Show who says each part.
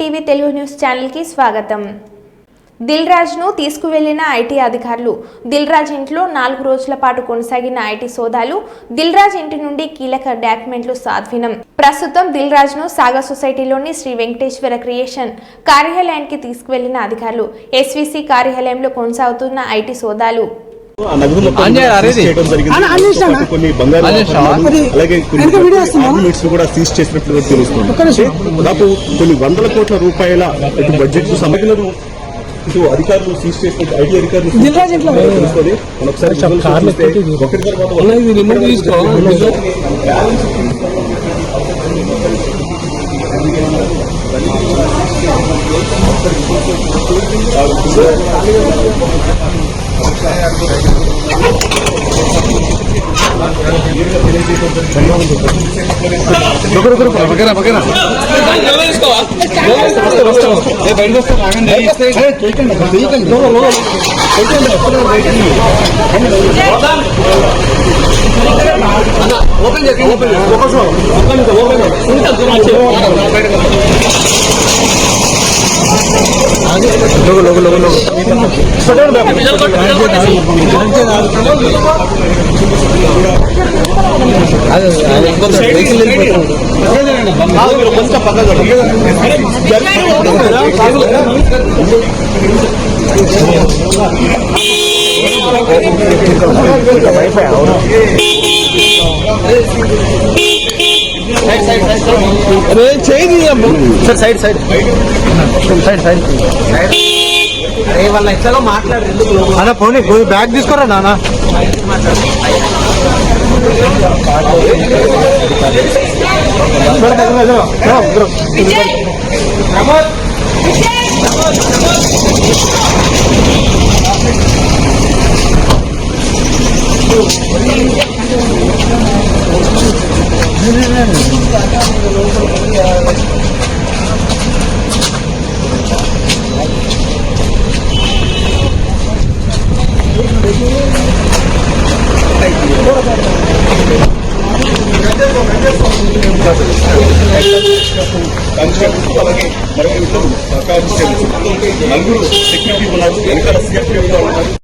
Speaker 1: TV Telugu news ఛానల్కి స్వాగతం. Dil రాజ్ను తీసుకువెళ్ళిన IT అధికారులు దిల్ రాజ్ ఇంట్లో నాలుగు రోజుల పాటు కొనసాగిన ఐటీ సోదాలు దిల్ రాజ్ ఇంటి నుండి కీలక డాక్యుమెంట్లు సాధ్వీనం ప్రస్తుతం దిల్ రాజ్ను సాగర్ సొసైటీలోని శ్రీ వెంకటేశ్వర క్రియేషన్ కార్యాలయానికి తీసుకువెళ్ళిన అధికారులు ఎస్వీసీ కార్యాలయంలో కొనసాగుతున్న ఐటీ సోదాలు.
Speaker 2: కొన్ని బంగారు అలాగే కూడా సీజ్ చేసినట్లు తెలుస్తుంది. దాదాపు కొన్ని వందల కోట్ల రూపాయల బడ్జెట్ సమగ్రను ఇటు అధికారులు సీజ్ చేసినట్టు ఐటీ అధికారులు తెలుస్తుంది. మనం ఒకసారి ఒకటి తర్వాత ఓపెన్
Speaker 3: ఓపెన్ ఇది రిమోట్ తీసుకో.
Speaker 2: బ్యాలెన్స్
Speaker 3: పక్కన పక్కన
Speaker 4: చేయి sir side side side side side ఎట్లా మాట్లాడు అన్న పోనీ బ్యాగ్ తీసుకోరా నాన్న?
Speaker 2: కానిస్టేబుల్స్ అలాగే మరో ఇద్దరు కానిస్టేబుల్స్ నలుగురు సెక్యూరిటీ ఉన్నారు. వెనకాల సిఎఫ్ఎఫ్